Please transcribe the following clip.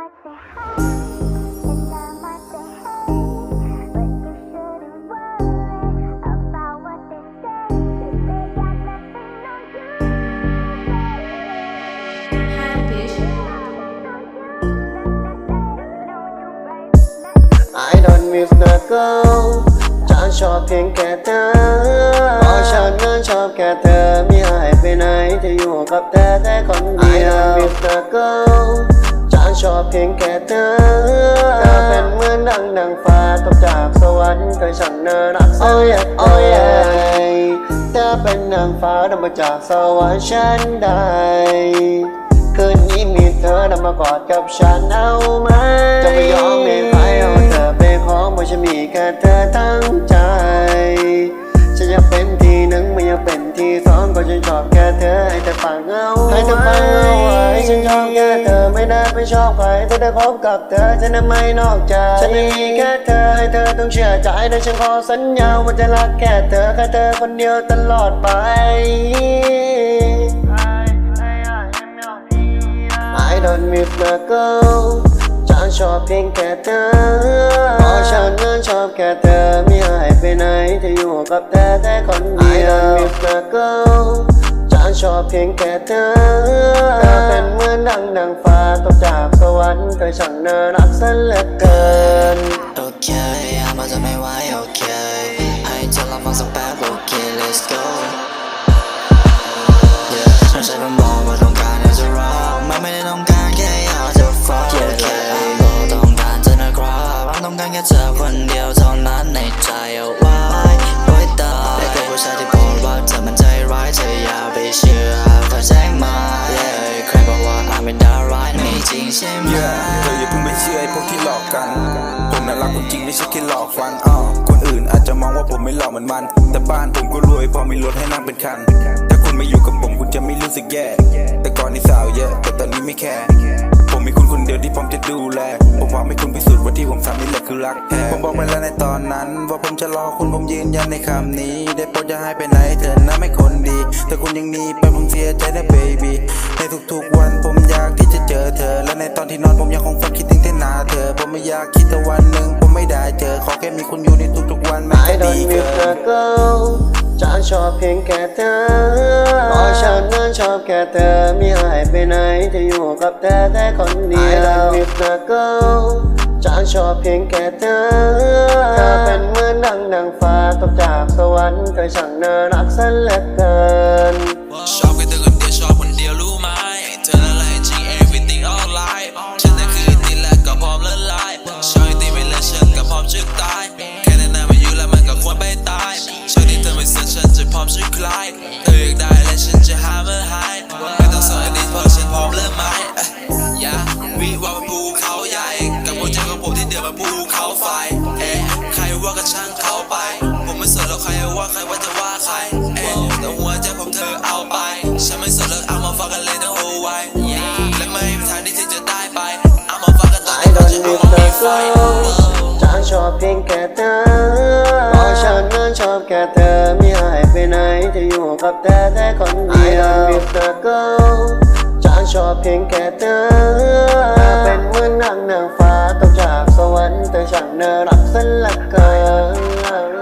I don't miss the girl ฉันชอบเพียงแค่เธอเพราะฉันนั้นชอบแค่เธอ ไม่หายไปไหนจะอยู่กับเธอแค่คนเดียว I don't miss the girl ชอบเพียงแค่เธอเธอเป็นเหมือนดังนางฟ้าตกจากสวรรค์เธอช่างน่ารักสักโอ้ยเธอเป็นนางฟ้าดำมาจากสวรรค์ฉันได้คืนนี้มีเธอนำมากอดกับฉันเอาไหมจะไม่ยอมไม่ไปเอาเธอไปของเพราะฉันมีแค่เธอทั้งใจ ฉันอยากเป็นที่หนึ่งไม่อยากเป็นที่สองก็ฉันชอบแค่เธอให้เธอฟังเอาให้เธอฟังเอาไว้ฉันชอบแค่เธอไม่ได้ไปชอบใครถ้าได้พบกับเธอฉันจะไม่นอกใจฉันมีแค่เธอให้เธอต้องเชื่อใจและฉันขอสัญญาว่าจะรักแค่เธอแค่เธอคนเดียวตลอดไป I don't miss the girl ฉัน ชอบเพียงแค่เธอเพราะฉันนั้นชอบแค่เธอไม่หายไปไหนจะอยู่กับเธอแค่คนเดียว I don't miss the girl ฉันชอบเพียงแค่เธอเธอเป็นเหมือนดังนางฟ้าตกจากสวรรค์เธอช่างน่ารักซะเหลือเกิน เดียวเท่านั้นในใจเอาไว้ไว้ตายแต่กับผู้ชายที่บอกว่าเธอมันใจร้ายเธออย่าไปเชื่อเขาแจ้งมา yeah ใครบอกว่าอาเป็นดาร้ายไม่จริงใช่ไหมเธออย่าเพิ่งไปเชื่อไอ้พวกที่หลอกกันผมน่ารักคนจริงไม่ใช่แค่หลอกฟันอ้าวคนอื่นอาจจะมองว่าผมไม่หล่อเหมือนมัน แต่บ้านผมก็รวยพอมีรถให้นั่งเป็นคัน ถ้าคุณไม่อยู่กับผมคุณจะไม่รู้สึกแย่แต่ก่อนนี่สาวเยอะแต่ตอนนี้ไม่แคร์ ผมมีคุณคนเดียวที่พร้อมจะดูแล ผมหวังให้คุณพิสูจน์ว่าที่ผมทำนี่แหละคือรักแท้ผมบอกไปแล้วในตอนนั้น ว่าผมจะรอคุณผมยืนยันในคำนี้ ได้โปรดอย่าให้ไปไหนเธอนะไม่คนดี แต่คุณยังหนีไปผมเสียใจนะ baby ในทุกๆวันผมอยากที่จะเจอเธอ และในตอนที่นอนผมยังคงฝันคิดถึงแต่หน้าเธอ ผมไม่อยากคิดแต่วันหนึ่งผมไม่ได้เจอขอแค่มีคุณอยู่ในทุกๆวันมัน I ก็ดี don't เกิ miss น the girl ฉันชอบเพียงแค่เธอ ชอบแค่เธอไม่หายไปไหนจะอยู่กับเธอแค่คนเดียว I don't miss the girl ฉันชอบเพียงแค่เธอเธอเป็นเหมือนดังนางฟ้าตกจากสวรรค์เธอช่างน่ารักซะเหลือเกิน นหรอกใครว่าใครว่าจะว่าใครเอ้แต่หัวใจผมเธอเอาไป ฉันไม่สนหรอกเอามาฟังกันเลยนะโอ้ไว้และไม่มีทางที่จะได้ไป เอามาฟังกันต่อในตอนจะเอามามีไฟฉันชอบเพียงแค่เธอเพราะฉันนั้นชอบแค่เธอไม่หายไปไหนจะอยู่กับแธอแค่คนเดียว I am with the girl ฉันชอบเพียงแค่เธอเป็นเหมือนนางนางฟ้าตกจากสวรรค์แต่ฉันน่ารักสลักเกิน